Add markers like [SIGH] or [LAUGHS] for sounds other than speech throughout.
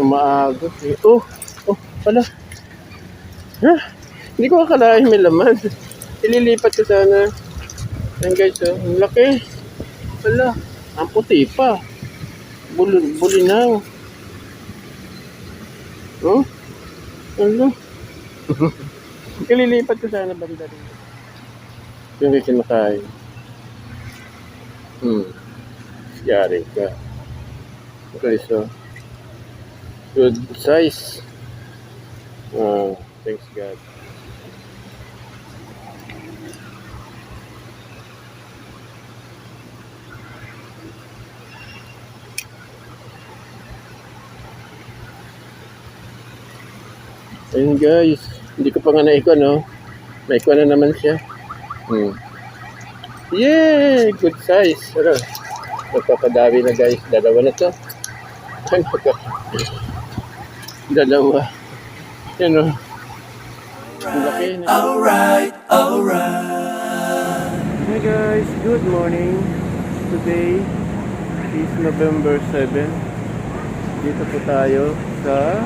Umaagot eh. Oh, oh, pala. Ha? Hindi ko akalain may laman. Ililipat ko sana. Yan guys, oh. Ang laki. Pala. Ang puti pa. Bul bulinaw. Oh? Ano? [LAUGHS] Ililipat ko sana banda rin. Yung kinakain. Hmm. Yari ka. Okay, so. Good size. Oh, thanks God. Ayun guys, hindi ko pa nga naikon, no? Naikon na naman siya. Hmm. Yay! Good size. Ano? Nagpapadami na guys. Dalawa na to. Ano ka? Dalawa. Yan o. Laki na. Alright, alright. Hi guys, good morning. Today is November 7. Dito po tayo sa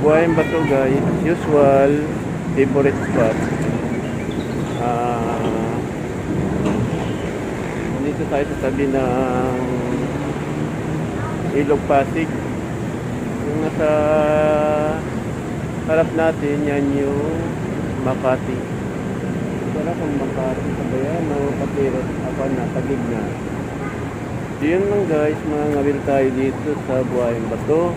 Buhayin Bato guys. As usual, favorite spot. Ah, dito tayo sa tabi ng Ilog Pasig. Yung nasa harap natin, yan yung Makati. Wala kung Makati sa bayan Kapirot. Ako na, tagig na. Yun lang guys, mga ngawil tayo dito sa Buhayin Bato.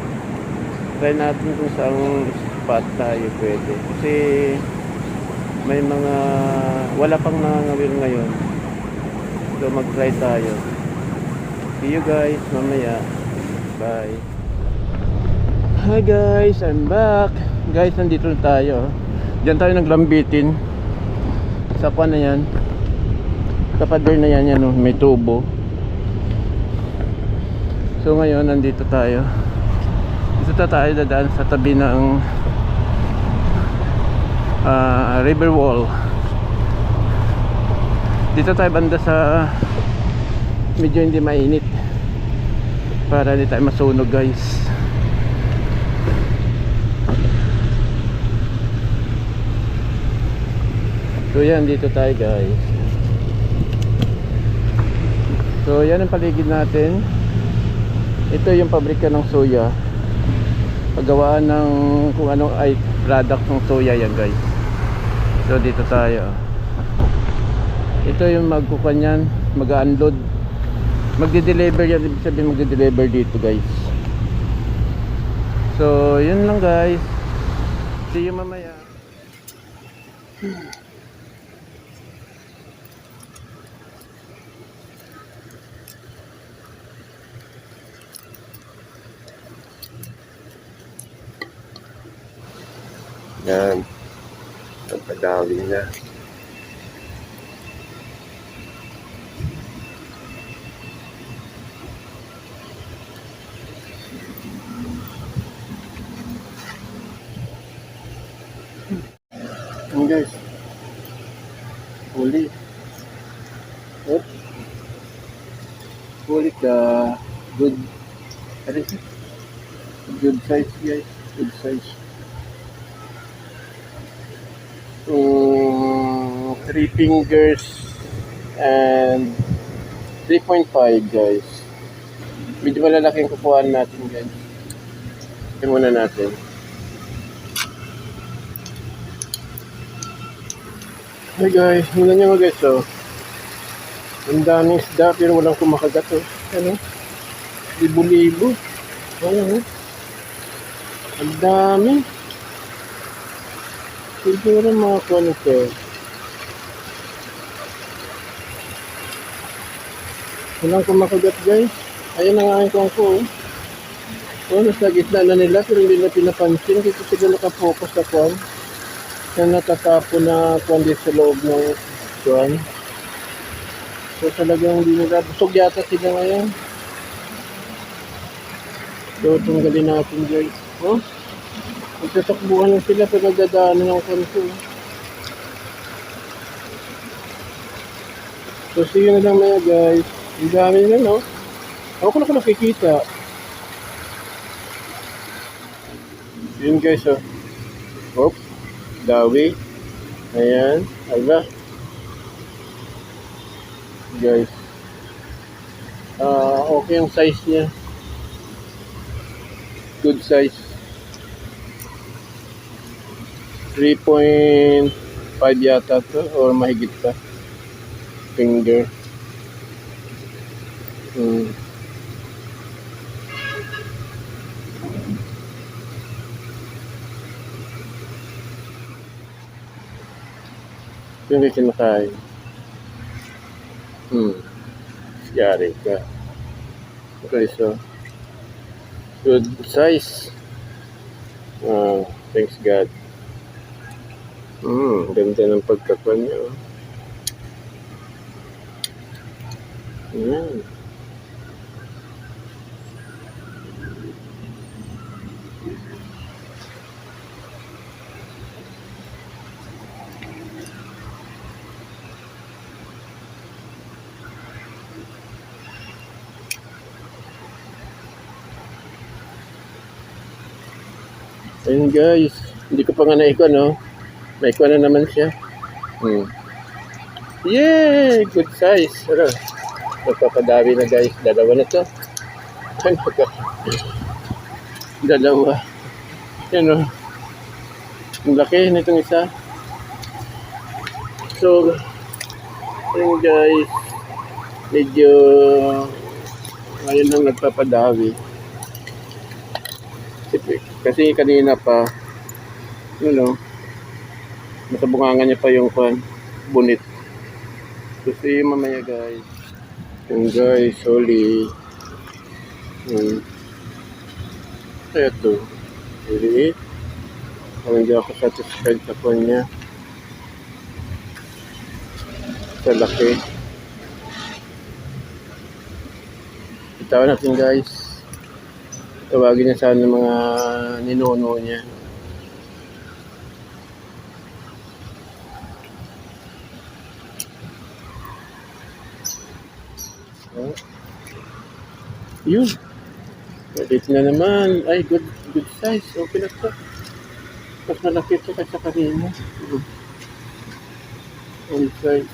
Try natin kung saan spot tayo pwede. Kasi may mga wala pang nangangawil ngayon. So mag-try tayo. See you guys mamaya. Bye. Hi guys, I'm back. Guys, nandito na tayo. Diyan tayo naglambitin. Sa kwan na yan. Sa pader na yan, yan oh, may tubo. So ngayon, nandito tayo. Dito ta tayo dadaan sa tabi ng ah, river wall. Dito tayo banda sa medyo hindi mainit para hindi tayo masunog guys. So yan, dito tayo guys. So yan ang paligid natin. Ito yung pabrika ng soya. Paggawaan ng kung anong ay product ng soya yan guys. So dito tayo. Ito yung magkukan yan, mag-unload. Magde-deliver yan, ibig sabihin magde-deliver dito guys. So yun lang guys. See you mamaya. Yan. Ang padawi na. Yan guys. Huli. What? Huli ka good. Ano? Good size guys. Good size. Mm, three fingers and 3.5 guys. Medyo malalaking kukuhaan natin guys. Ito muna natin. Hey guys, tingnan nyo guys oh. Ang daming isda pero walang kumakagat oh. Ano? Libo-libo. Ano. Ang dami. Siguro mga kuha nito. Walang kumakagat guys. Ayun ang aking kuha ko. Oh. Oh, nasa gitna na nila pero hindi na pinapansin. Dito sila nakapokus sa kuha. Na natatapo na kuha dito sa loob ng kuha. So talagang hindi nila. Busog yata sila ngayon. So tunggalin natin guys. Oh. Magtatakbuhan lang sila pag nagdadaanan ng kanto. So, see you na lang maya guys. Ang dami na, no? Ako ko na ko nakikita. Yun guys, oh. Oop. Dawi. Ayan. Ala. Guys. Ah, okay ang size niya. Good size. 3.5 yata to or mahigit pa. Finger. Hmm. Yung kinakain. Hmm. Yari ka. Okay, so. Good size. Ah, thanks God. Hmm, ganda ng pagkakuan niya. oh. Yan. Ayun guys, hindi ko pa nga naikon, no? May na naman siya. Hmm. Yay! Good size. Ano? Magpapadami na guys. Dalawa na to. Ano ka? Dalawa. Yan o. Ang laki nitong isa. So, yun guys. Medyo ngayon lang nagpapadawi. Kasi- Kasi kanina pa, you know, nasa bungangan niya pa yung kwan, bunit. So see you mamaya guys. Yung guys, sorry. Hmm. Eto. Really? Kung hindi ako satisfied sa kwan niya. Sa laki. Bitawan natin guys. Tawagin niya sana mga ninuno niya. Oh. Yun. Malit na naman. Ay, good good size. Okay na to. Mas malaki ito kaysa kanina. Good size.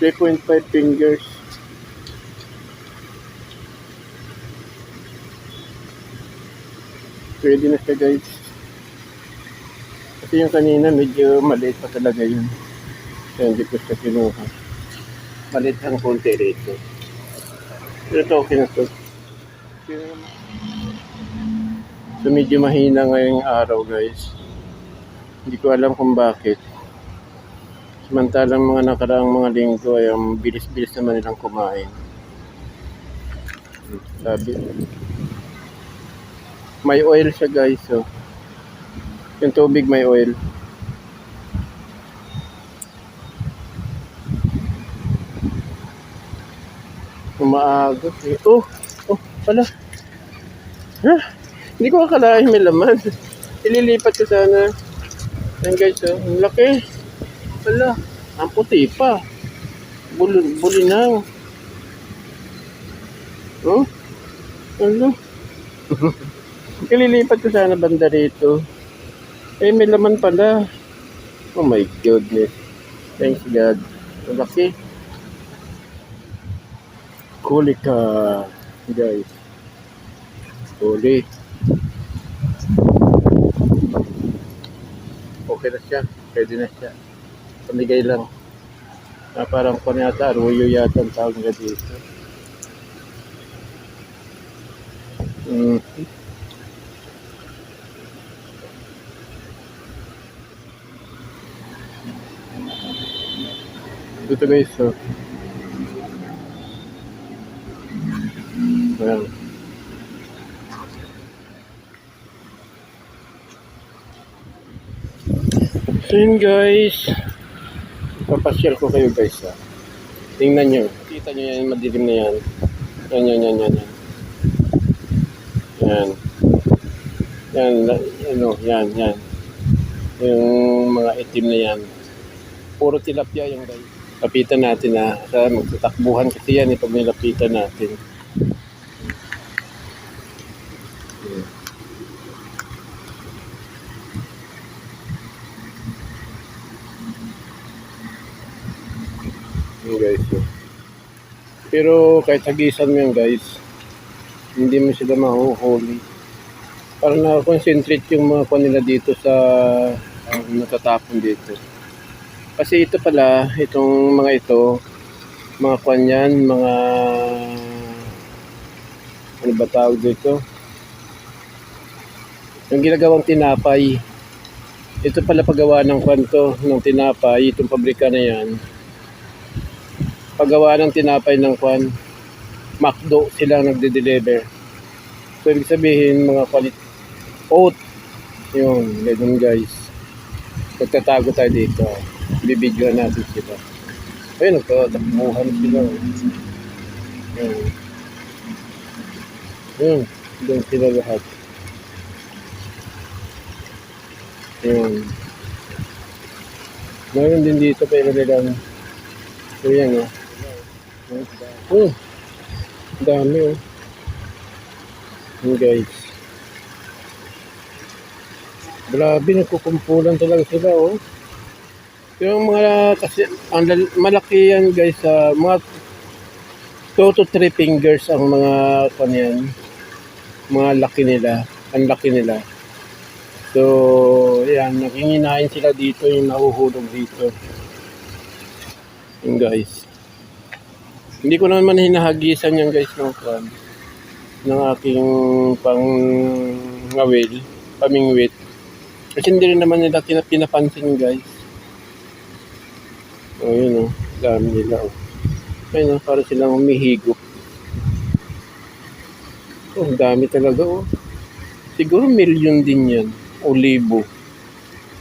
3.5 fingers. Pwede na siya guys. Kasi yung kanina medyo maliit pa talaga yun. Kaya hindi ko siya kinuha. Maliit ang konti rito. Pero ito okay na to. So medyo mahina ngayong araw guys. Hindi ko alam kung bakit. Samantalang mga nakaraang mga linggo ay ang bilis-bilis naman nilang kumain. Sabi. May oil siya guys. So. Yung tubig may oil. Umaagos eh. Oh! Oh! Pala! Ha? Hindi ko akalain may laman. [LAUGHS] Ililipat ko sana. Yan guys, oh. Ang laki. Wala. Ang puti pa. Bul bulinaw. Oh? Ano? [LAUGHS] Ililipat ko sana banda rito. Eh, may laman pala. Oh my goodness. Thanks God. Ang laki. Kuli ka, guys. Kuli. Okay na siya. Pwede na siya. Pamigay lang. Ah, parang kung yata, arroyo yata ang tawag nga dito. Mm. Dito guys, so. Ayan. So yun guys. Papasyal ko kayo guys ha. Tingnan nyo. Kita nyo yan, madilim na yan. Yan, yan, yan, yan. Yan. Yan. Yan, ano, yan, yan. Yung mga itim na yan. Puro tilapia yung guys lapitan natin na ah. magtatakbuhan kasi yan eh, ito may natin. Yun guys pero kahit hagisan mo yan guys hindi mo sila mahuhuli. Para na-concentrate yung mga kanila dito sa uh, natatapon dito. Kasi ito pala, itong mga ito, mga kwan yan, mga ano ba tawag dito? Yung ginagawang tinapay. Ito pala paggawa ng kwanto ng tinapay, itong pabrika na yan. Paggawa ng tinapay ng kwan, McDo sila nagde-deliver. So, ibig sabihin, mga kwalit, oat, yun, ganun guys. Magtatago tayo dito. Bibidyoan natin sila. Ayun, nagtatakbuhan sila. Yun. Yun, doon sila lahat. Yun. Meron din dito pa ilan nilang So yan oh. Oh. Dami oh. Yun guys. Grabe nagkukumpulan talaga sila oh. Yung mga kasi ang malaki yan guys sa mga 2 to 3 fingers ang mga kanyan. Mga laki nila. Ang laki nila. So, yan, nakinginain sila dito yung nahuhulog dito. Yung guys. Hindi ko naman hinahagisan yung guys ng kwan. Ng aking pang ngawil, pamingwit. Kasi hindi rin naman nila pinapansin guys. O yun o, dami nila o. Ayun o, para silang umihigop. Oh, ang dami talaga o. Siguro million din yan. O libo.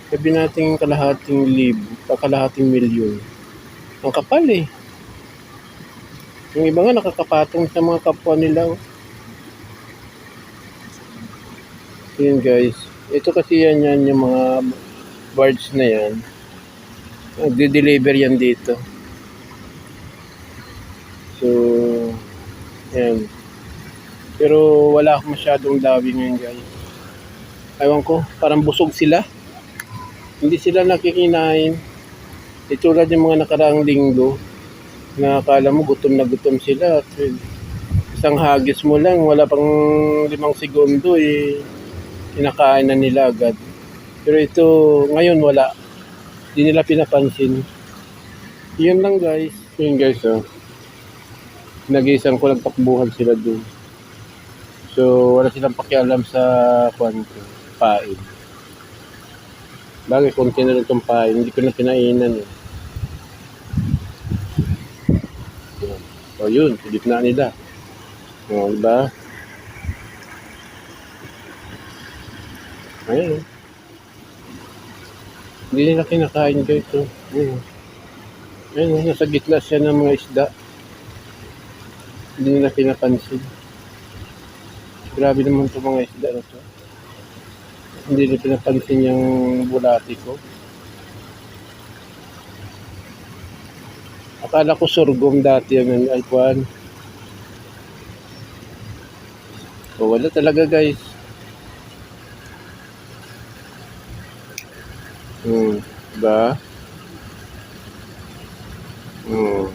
Sabi natin kalahating libo, kalahating milyon. Ang kapal eh. Yung iba nga nakakapatong sa mga kapwa nila. Oh. Yun guys. Ito kasi yan yan yung mga birds na yan. Nagde-deliver yan dito. So, yan. Pero wala akong masyadong dawi ngayon guys. Ewan ko, parang busog sila. Hindi sila nakikinain. Itulad yung mga nakaraang linggo na akala mo gutom na gutom sila at isang hagis mo lang, wala pang limang segundo eh, kinakain na nila agad. Pero ito, ngayon wala. Hindi nila pinapansin. Yun lang guys. Yun guys oh. Nag-isang ko lang takbuhan sila dun. So, wala silang pakialam sa kwanto, pain. Bagay, konti na lang itong pain. Hindi ko na pinainan eh. O yun, pilit na nila. O, diba? Ayun. Hindi nila kinakain guys. Oh. Ayun. Ayun, oh, nasa gitna siya ng mga isda. Hindi nila pinapansin. Grabe naman itong mga isda na to. Hindi nila pinapansin yung bulati ko. Akala ko sorghum dati yung ay kwan. So, wala talaga guys. Hmm, diba? Hmm.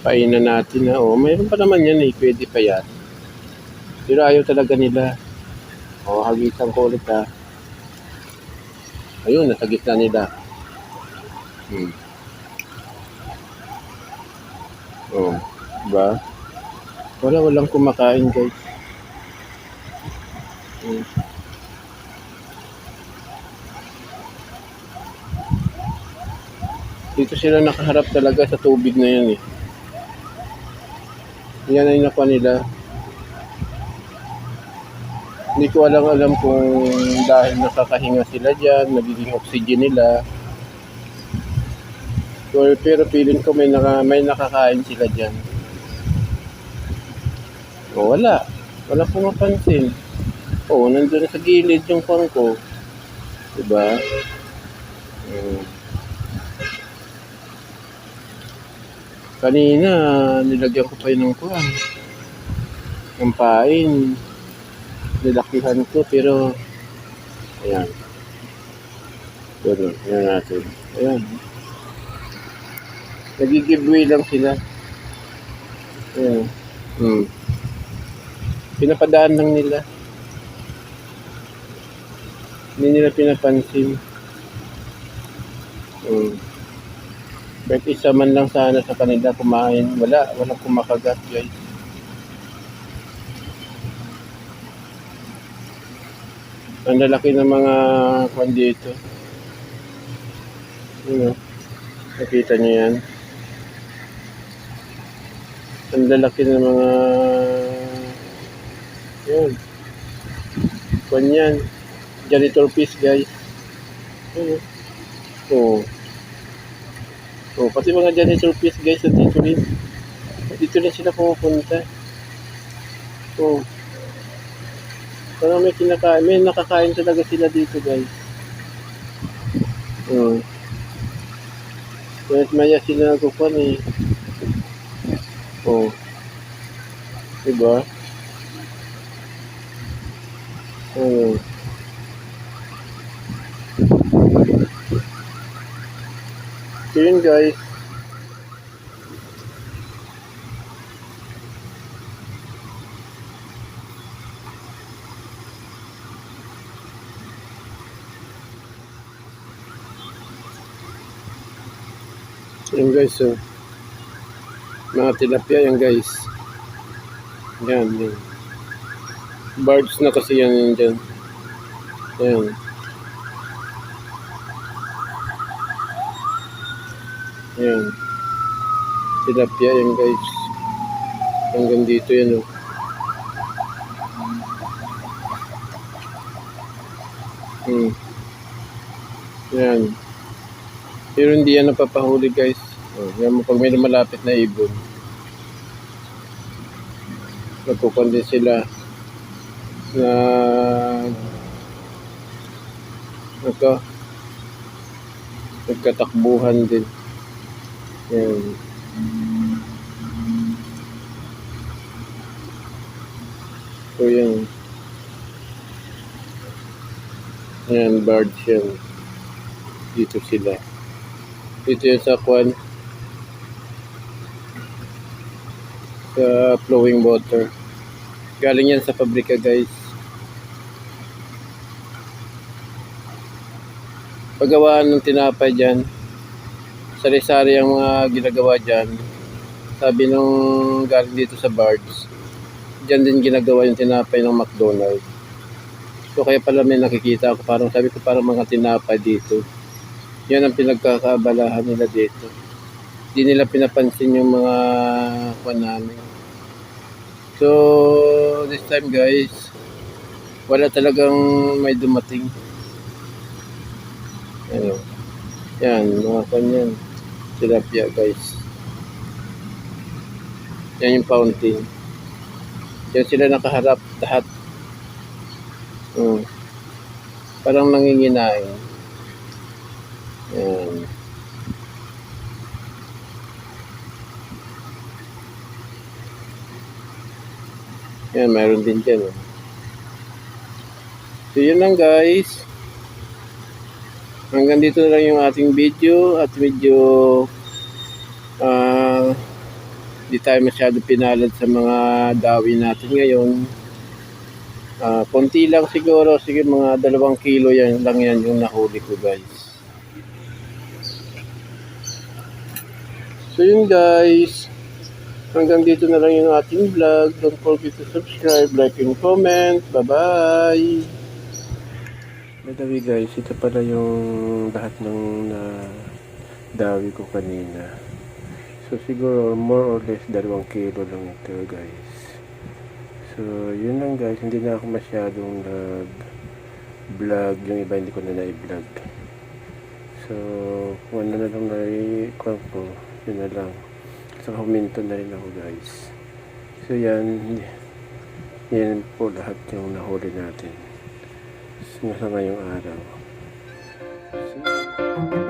Painan natin na. Oh, mayroon pa naman yan eh. Pwede pa yan. Pero ayaw talaga nila. O, hagitan ko ulit ha. Ayun, nasa gitna nila. Hmm. Oh, diba? Wala, walang kumakain guys. Dito sila nakaharap talaga sa tubig na yan eh. Yan ay nakuha nila. Hindi ko alam alam kung dahil nakakahinga sila dyan, nagiging oxygen nila. Pero, pero feeling ko may, naka, may nakakain sila dyan. O wala. Wala pumapansin. Oo, nandun sa gilid yung pang ko. Diba? Hmm. Kanina, nilagyan ko pa yun ng kuhan. Ng pain. Nilakihan ko, pero... Ayan. Pero, ayan natin. Ayan. Nagigibway lang sila. Ayan. Hmm. Pinapadaan lang nila. Hindi nila pinapansin. Hmm. Kahit isa man lang sana sa kanila kumain. Wala. Walang kumakagat guys. Ang lalaki ng mga kwan dito. Ano? Nakita niyo yan? Ang lalaki ng mga... Yan. Kwan yan. Janitor piece guys. Ano? Oo. Oh, pati mga janitor piece guys dito rin. Dito rin sila pumupunta. Oh. Parang may kinakain, may nakakain talaga sila dito guys. Oh. Kahit maya sila nagkukuhan eh. Oh. Diba? Oh. So yun guys. Yan guys, so. Mga tilapia yan guys. Yan, yan. Birds na kasi yan yan dyan. Yan. Yan. Tilapia yan guys. Hanggang dito yan oh. Hmm. Yan. Pero hindi yan napapahuli guys. Oh, yan mo pag may malapit na ibon. Nagkukuhan din sila na nagka nagkatakbuhan din. Yan. So yan. Yan, birds yan. Dito sila. Dito yan sa kwan. Sa flowing water. Galing yan sa pabrika guys. Paggawaan ng tinapay dyan. Sari-sari ang mga ginagawa dyan. Sabi nung galing dito sa Bards. Dyan din ginagawa yung tinapay ng McDonald's. So kaya pala may nakikita ako. Parang sabi ko parang mga tinapay dito. Yan ang pinagkakabalahan nila dito. Hindi nila pinapansin yung mga kwan namin. So, this time guys, wala talagang may dumating. Ano, yan, mga kwan yan. Tilapia guys. Yan yung fountain. Yan sila nakaharap lahat. Hmm. Parang nanginginain. Yan. Yan, mayroon din dyan. Oh. So, yun lang guys. Hanggang dito na lang yung ating video at medyo ah di tayo masyado pinalad sa mga dawi natin ngayon. Ah, konti lang siguro, sige mga dalawang kilo yan lang yan yung nahuli ko guys. So yun guys. Hanggang dito na lang yung ating vlog. Don't forget to subscribe, like, and comment. Bye-bye! By the way guys, ito pala yung lahat ng na dawi ko kanina. So siguro more or less dalawang kilo lang ito guys. So yun lang guys, hindi na ako masyadong nag vlog. Yung iba hindi ko na na-vlog. So kung ano na lang na-kuha ko, yun na lang. So huminto na rin ako guys. So yan, yan po lahat yung nahuli natin sa ngayong araw. So,